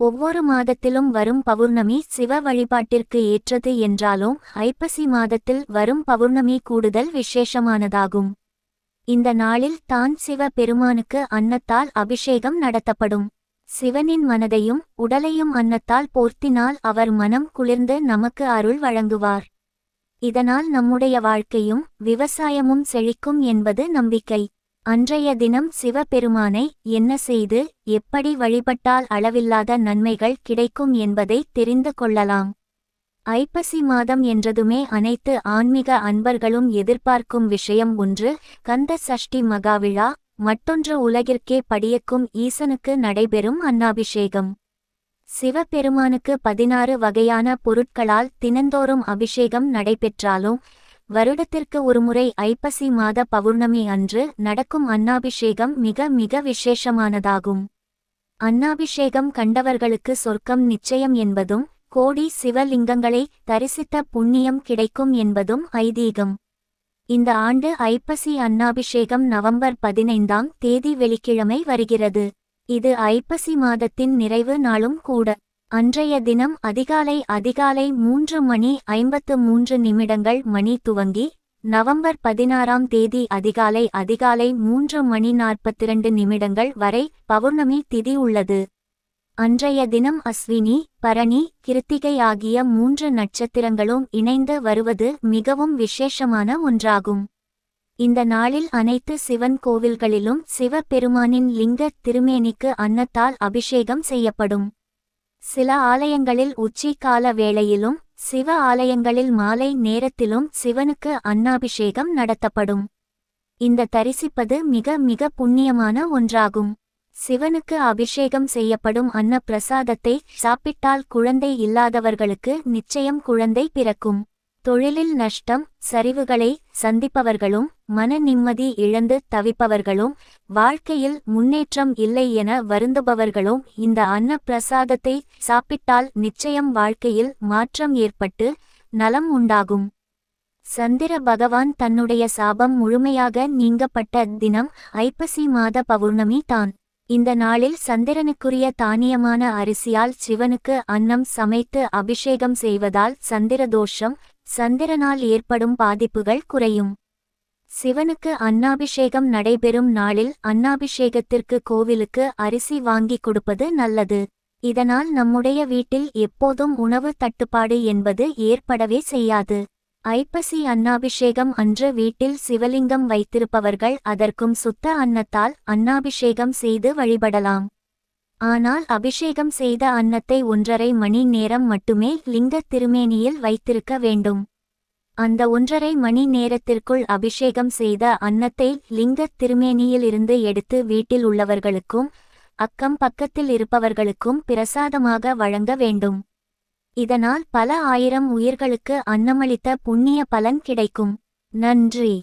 ஒவ்வொரு மாதத்திலும் வரும் பௌர்ணமி சிவ வழிபாட்டிற்கு ஏற்றது என்றாலும் ஐப்பசி மாதத்தில் வரும் பௌர்ணமி கூடுதல் விசேஷமானதாகும். இந்த நாளில் தான் சிவ பெருமானுக்கு அன்னத்தால் அபிஷேகம் நடத்தப்படும். சிவனின் மனதையும் உடலையும் அன்னத்தால் போர்த்தினால் அவர் மனம் குளிர்ந்து நமக்கு அருள் வழங்குவார். இதனால் நம்முடைய வாழ்க்கையும் விவசாயமும் செழிக்கும் என்பது நம்பிக்கை. அன்றைய தினம் சிவபெருமானை என்ன செய்து எப்படி வழிபட்டால் அளவில்லாத நன்மைகள் கிடைக்கும் என்பதை தெரிந்து கொள்ளலாம். ஐப்பசி மாதம் என்றதுமே அனைத்து ஆன்மீக அன்பர்களும் எதிர்பார்க்கும் விஷயம் ஒன்று கந்த சஷ்டி மகாவிழா மற்றொன்று உலகிற்கே படியக்கும் ஈசனுக்கு நடைபெறும் அன்னாபிஷேகம். சிவபெருமானுக்கு பதினாறு வகையான பொருட்களால் தினந்தோறும் அபிஷேகம் நடைபெற்றாலும் வருடத்திற்கு ஒருமுறை ஐப்பசி மாத பௌர்ணமி அன்று நடக்கும் அன்னாபிஷேகம் மிக மிக விசேஷமானதாகும். அன்னாபிஷேகம் கண்டவர்களுக்கு சொர்க்கம் நிச்சயம் என்பதும் கோடி சிவலிங்கங்களை தரிசித்த புண்ணியம் கிடைக்கும் என்பதும் ஐதீகம். இந்த ஆண்டு ஐப்பசி அன்னாபிஷேகம் நவம்பர் பதினைந்தாம் தேதி வெள்ளிக்கிழமை வருகிறது. இது ஐப்பசி மாதத்தின் நிறைவு நாளும் கூட. அன்றைய தினம் அதிகாலை அதிகாலை மூன்று மணி ஐம்பத்து மூன்று நிமிடங்கள் மணி துவங்கி நவம்பர் பதினாறாம் தேதி அதிகாலை அதிகாலை மூன்று மணி நாற்பத்திரண்டு நிமிடங்கள் வரை பௌர்ணமி திதி உள்ளது. அன்றைய தினம் அஸ்வினி பரணி கிருத்திகை ஆகிய மூன்று நட்சத்திரங்களும் இணைந்து வருவது மிகவும் விசேஷமான ஒன்றாகும். இந்த நாளில் அனைத்து சிவன் கோவில்களிலும் சிவபெருமானின் லிங்க திருமேனிக்கு அன்னத்தால் அபிஷேகம் செய்யப்படும். சில ஆலயங்களில் உச்சிக்கால வேளையிலும் சிவ ஆலயங்களில் மாலை நேரத்திலும் சிவனுக்கு அன்னாபிஷேகம் நடத்தப்படும். இந்த தரிசிப்பது மிக மிக புண்ணியமான ஒன்றாகும். சிவனுக்கு அபிஷேகம் செய்யப்படும் அன்ன பிரசாதத்தை சாப்பிட்டால் குழந்தை இல்லாதவர்களுக்கு நிச்சயம் குழந்தை பிறக்கும். தொழிலில் நஷ்டம் சரிவுகளை சந்திப்பவர்களும் மன நிம்மதி இழந்து தவிப்பவர்களும் வாழ்க்கையில் முன்னேற்றம் இல்லை என வருந்துபவர்களும் இந்த அன்ன பிரசாதத்தை சாப்பிட்டால் நிச்சயம் வாழ்க்கையில் மாற்றம் ஏற்பட்டு நலம் உண்டாகும். சந்திர பகவான் தன்னுடைய சாபம் முழுமையாக நீங்கப்பட்ட தினம் ஐப்பசி மாத பௌர்ணமி தான். இந்த நாளில் சந்திரனுக்குரிய தானியமான அரிசியால் சிவனுக்கு அன்னம் சமைத்து அபிஷேகம் செய்வதால் சந்திர தோஷம் சந்திரனால் ஏற்படும் பாதிப்புகள் குறையும். சிவனுக்கு அன்னாபிஷேகம் நடைபெறும் நாளில் அன்னாபிஷேகத்திற்கு கோவிலுக்கு அரிசி வாங்கி கொடுப்பது நல்லது. இதனால் நம்முடைய வீட்டில் எப்போதும் உணவு தட்டுப்பாடு என்பது ஏற்படவே செய்யாது. ஐப்பசி அன்னாபிஷேகம் அன்று வீட்டில் சிவலிங்கம் வைத்திருப்பவர்கள் அதற்கும் சுத்த அன்னத்தால் அன்னாபிஷேகம் செய்து வழிபடலாம். ஆனால் அபிஷேகம் செய்த அன்னத்தை ஒன்றரை மணி நேரம் மட்டுமே லிங்க திருமேனியில் வைத்திருக்க வேண்டும். அந்த ஒன்றரை மணி நேரத்திற்குள் அபிஷேகம் செய்த அன்னத்தை லிங்கத் திருமேனியிலிருந்து எடுத்து வீட்டில் உள்ளவர்களுக்கும் அக்கம் பக்கத்தில் இருப்பவர்களுக்கும் பிரசாதமாக வழங்க வேண்டும். இதனால் பல ஆயிரம் உயிர்களுக்கு அன்னமளித்த புண்ணிய பலன் கிடைக்கும். நன்றி.